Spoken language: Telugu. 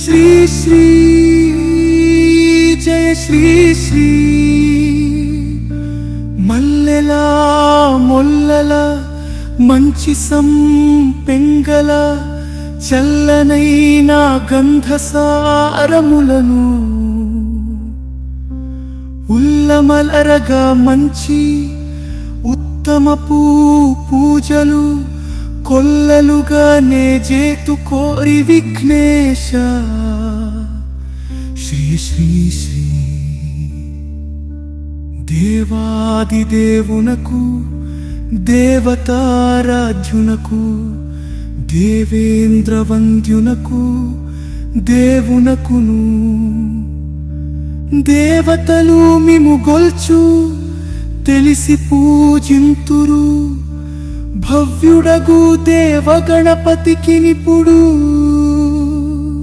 శ్రీ శ్రీ జయ శ్రీ శ్రీ మల్లెలా మొల్లల మంచి సంపెంగల చల్లనైన గంధసారములను ఉల్లమలరగా మంచి ఉత్తమపు పూజలు కొల్లలుగా నే జేతు కోరి విఘ్నేశ. శ్రీ శ్రీ శ్రీ దేవాది దేవునకు దేవతారాధ్యునకు దేవేంద్ర వంద్యునకు దేవునకును. దేవతలు మిము గొల్చు తెలిసి పూజింతురు. భవ్యుడగు దేవగణపతికి నిపుడు.